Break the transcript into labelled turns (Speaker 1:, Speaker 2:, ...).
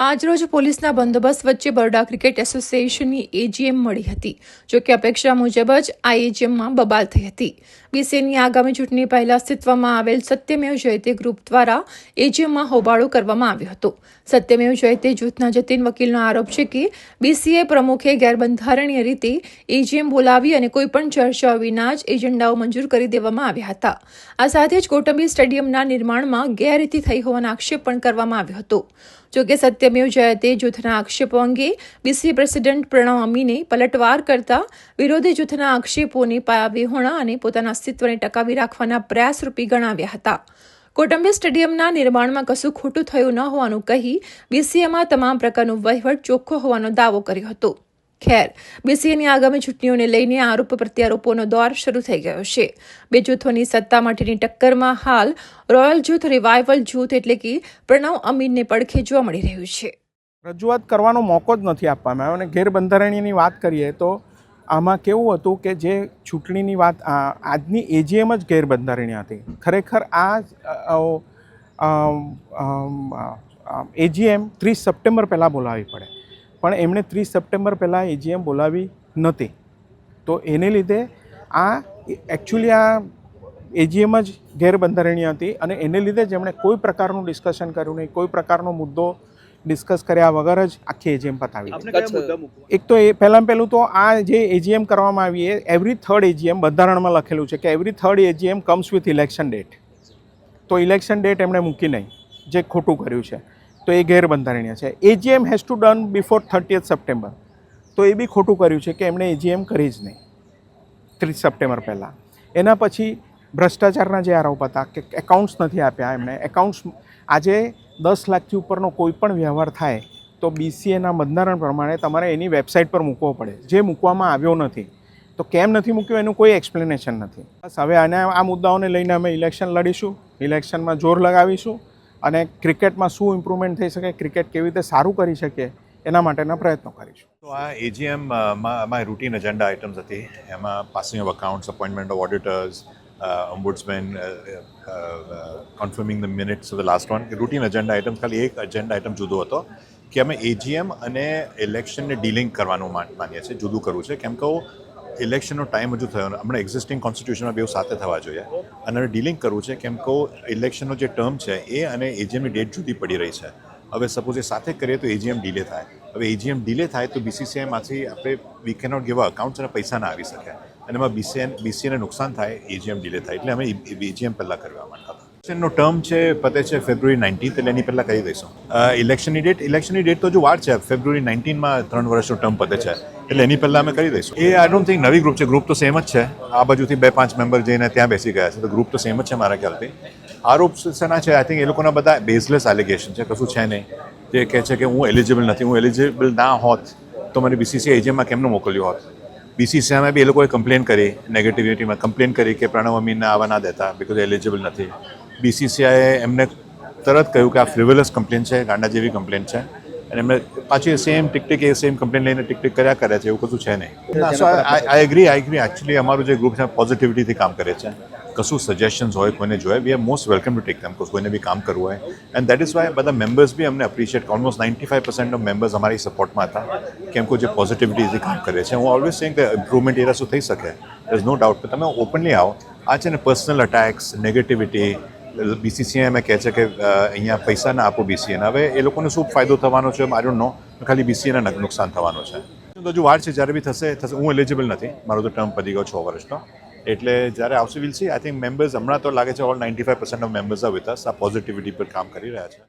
Speaker 1: આજરોજ પોલીસના બંદોબસ્ત વચ્ચે બરોડા ક્રિકેટ એસોસિએશનની એજીએમ મળી હતી જોકે અપેક્ષા મુજબ જ આ એજીએમમાં બબાલ થઈ હતી. બીસીએની આગામી ચૂંટણી પહેલા અસ્તિત્વમાં આવેલ સત્યમેવ જયતે ગ્રુપ દ્વારા એજીએમમાં હોબાળો કરવામાં આવ્યો હતો. સત્યમેવ જયતે જૂથના જતીન વકીલનો આરોપ છે કે બીસીએ પ્રમુખે ગેરબંધારણીય રીતે એજીએમ બોલાવી અને કોઈપણ ચર્ચા વિના જ એજન્ડાઓ મંજૂર કરી દેવામાં આવ્યા હતા. આ સાથે જ કોટંબી સ્ટેડિયમના નિર્માણમાં ગેરરીતિ થઈ હોવાનો આક્ષેપ પણ કરવામાં આવ્યો હતો. જોકે સત્યમેવ જયતે જૂથના આક્ષેપો અંગે બીસી પ્રેસિડેન્ટ પ્રણવ અમીને પલટવાર કરતા વિરોધી જૂથના આક્ષેપોને પાયાવિહોણા અને પોતાના અસ્તિત્વને ટકાવી રાખવાના પ્રયાસરૂપી ગણાવ્યા હતા. કોટંબી સ્ટેડિયમના નિર્માણમાં કશું ખોટું થયું ન હોવાનું કહી બીસીએમાં તમામ પ્રકારનો વહીવટ ચોખ્ખો હોવાનો દાવો કર્યો હતો. ખેર. બીસીએની આગામી ચૂંટણીઓને લઈને આરોપ પ્રત્યારોપોનો દોર શરૂ થઈ ગયો છે. બે જૂથોની સત્તા માટેની ટક્કરમાં હાલ રોયલ જૂથ રિવાઇવલ જૂથ એટલે કે પ્રણવ અમીનને પડખે જોવા મળી રહ્યું છે.
Speaker 2: રજૂઆત કરવાનો મોકો જ નથી આપવામાં આવ્યો અને ગેરબંધારણીયની વાત કરીએ તો આમાં કેવું હતું કે જે ચૂંટણીની વાત આજની એજીએમ જ ગેરબંધારણીય હતી. ખરેખર આ એજીએમ ત્રીસ સપ્ટેમ્બર પહેલાં બોલાવવી પડે. પણ એમણે ત્રીસ સપ્ટેમ્બર પહેલાં એજીએમ બોલાવી નહોતી. તો એને લીધે આ એકચ્યુઅલી આ એજીએમ જ ગેરબંધારણીય હતી અને એને લીધે જ એમણે કોઈ પ્રકારનું ડિસ્કશન કર્યું નહીં કોઈ પ્રકારનો મુદ્દો ડિસ્કસ કર્યા વગર જ આખી એજીએમ પતાવી એક તો એ પહેલાં પહેલું તો આ જે એજીએમ કરવામાં આવી એ એવરી થર્ડ એજીએમ બંધારણમાં લખેલું છે કે every third AGM comes with election date તો ઇલેક્શન ડેટ એમણે મૂકી નહીં જે ખોટું કર્યું છે. તો એ ગેરબંધારણીય છે. AGM has to done before thirtieth September તો એ બી ખોટું કર્યું છે કે એમણે એજીએમ કરી જ નહીં. ત્રીસ સપ્ટેમ્બર પહેલાં. એના પછી ભ્રષ્ટાચારના જે આરોપ હતા કે એકાઉન્ટ્સ નથી આપ્યા એમણે. એકાઉન્ટ્સ આજે દસ લાખથી ઉપરનો કોઈ પણ વ્યવહાર થાય તો બીસીએના બંધારણ પ્રમાણે તમારે એની વેબસાઇટ પર મૂકવો પડે. જે મૂકવામાં આવ્યો નથી. તો કેમ નથી મૂક્યો એનું કોઈ એક્સપ્લેનેશન નથી. બસ હવે આને આ મુદ્દાઓને લઈને અમે ઇલેક્શન લડીશું. ઇલેક્શનમાં જોર લગાવીશું. અને ક્રિકેટમાં શું ઇમ્પ્રુવમેન્ટ થઈ શકે, ક્રિકેટ કેવી રીતે સારું કરી શકીએ એના માટેના પ્રયત્નો કરીશું.
Speaker 3: તો આ એજીએમમાં અમારી રૂટીન એજન્ડા આઇટમ્સ હતી. એમાં passing of accounts appointment of auditors ombudsman confirming the minutes the last one routine agenda items ખાલી એક એજન્ડા આઇટમ જુદો હતો, કે અમે એજીએમ અને ઇલેક્શનને ડીલિંગ કરવાનું માન- માનીએ છીએ, જુદું કરવું છે. કેમ કે ઇલેક્શનનો ટાઈમ હજુ થયો. હમણાં એક્ઝિસ્ટિંગ કોન્સ્ટિટ્યુશનમાં બેઉ સાથે થવા જોઈએ. અને ડીલિંગ કરવું છે કેમ કે ઇલેક્શનનો જે ટર્મ છે એ અને એજીએમની ડેટ જુદી પડી રહી છે. હવે સપોઝ એ સાથે કરીએ તો એજીએમ ડીલે થાય. હવે એજીએમ ડીલે થાય તો બીસીસીઆઈમાંથી આપણે વી કેનોટ ગીવ અકાઉન્ટ્સ અને પૈસા ના આવી શકે. અને એમાં બીસીએન બીસીએને નુકસાન થાય એજીએમ ડીલે થાય. એટલે અમે એજીએમ પહેલાં કરવા માંગતા હતા. ઇલેક્શનનો ટર્મ છે, પતે છે ફેબ્રુઆરી નાઇન્ટીન્થ એટલે એની પહેલાં કરી દઈશું. ઇલેક્શનની ડેટ ઇલેક્શનની ડેટ તો જો વાર છે. ફેબ્રુઆરી નાઇન્ટીનમાં ત્રણ વર્ષનો ટર્મ પતે છે. એટલે એની પહેલાં અમે કરી દઈશું. એ આઈ ડોન્ટ થિંક નવી ગ્રુપ છે. ગ્રુપ તો સેમ જ છે. આ બાજુથી બે, પાંચ મેમ્બર જઈને ત્યાં બેસી ગયા છે. તો ગ્રુપ તો સેમ જ છે મારા ખ્યાલથી. આરોપ શેના છે? આઈ થિંક એ લોકોના બધા બેઝલેસ એલિગેશન છે. કશું છે નહીં. જે કહે છે કે હું એલિજિબલ નથી. હું એલિજિબલ ના હોત તો મને બીસીસીઆઈ એજીએમમાં કેમનું મોકલ્યું હોત? બીસીસીઆઈમાં બી એ લોકોએ કમ્પ્લેન કરી નેગેટિવિટીમાં કમ્પ્લેન કરી કે પ્રણવ અમીનને આવવા ના દેતા બિકોઝ એલિજિબલ નથી. બીસીસીઆઈએ એમને તરત કહ્યું કે આ ફ્રિવલસ કમ્પ્લેન છે ગાંડા જેવી કમ્પ્લેન છે. અને એમને પાછી સેમ ટિક ટિક એ સેમ કમ્પ્લેન લઈને ટિકટિક ટિક કર્યા કરે છે એવું કશું છે નહીં. So I agree I agree actually અમારું જે ગ્રુપ છે પોઝિટિવિટીથી કામ કરે છે. કશું સજેશન્સ હોય કોઈને જોઈએ we are most welcome to take them કોઈને બી કામ કરવું હોય. એન્ડ દેટ ઇઝ વાય બધા મેમ્બર્સ બી અમને appreciate almost ninety five percent of members અમારી સપોર્ટમાં હતા કેમ કે જે પોઝિટિવિટીથી કામ કરે છે. હું ઓલવેઝ સેંગ કે ઇમ્પ્રુવમેન્ટ એરા શું થઈ શકે. ઇઝ નો ડાઉટ તમે ઓપનલી આવો. આ છે ને પર્સનલ અટેક્સ નેગેટિવિટી બીસીસીઆઈ એમ કહે છે કે અહીંયા પૈસા ના આપો બીસીએને હવે એ લોકોને શું ફાયદો થવાનો છે આઈ નો ખાલી બીસીએને નુકસાન થવાનું છે. હજુ વાર છે, જ્યારે બી થશે થશે, હું એલિજિબલ નથી. મારો તો ટર્મ પતી ગયો છ વર્ષનો. એટલે જ્યારે આવશે will see I think members હમણાં તો લાગે છે all ninety five percent of members આ પોઝિટિવિટી પર કામ કરી રહ્યા છે.